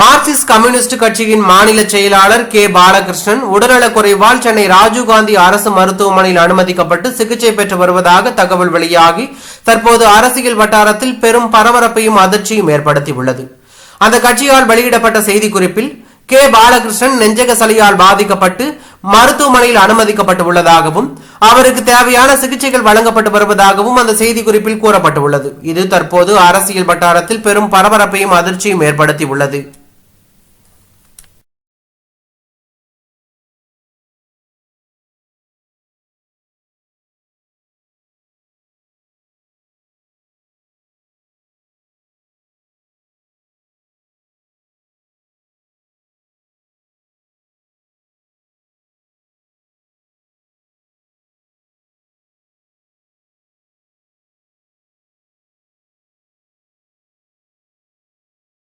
Marxist communist கட்சியின் மாநில செயலாளர் கே. பாலகிருஷ்ணன் உடல்நலக் குறைவால் சென்னை ராஜீவ்காந்தி அரசு மருத்துவமனையில் அனுமதிக்கப்பட்டு சிகிச்சை பெற்று வருவதாக தகவல் வெளியாகி தற்போது அரசியல் வட்டாரத்தில் பெரும் பரபரப்பையும் அதிர்ச்சியும் ஏற்படுத்தியுள்ளது. அந்த கட்சியால் வெளியிடப்பட்ட செய்திக்குறிப்பில் கே. பாலகிருஷ்ணன் நெஞ்சக சளியால் பாதிக்கப்பட்டு மருத்துவமனையில் அனுமதிக்கப்பட்டு உள்ளதாகவும் அவருக்கு தேவையான சிகிச்சைகள் வழங்கப்பட்டு வருவதாகவும் அந்த செய்திக்குறிப்பில் கூறப்பட்டுள்ளது. இது தற்போது அரசியல் வட்டாரத்தில் பெரும் பரபரப்பையும் அதிர்ச்சியும் ஏற்படுத்தியுள்ளது.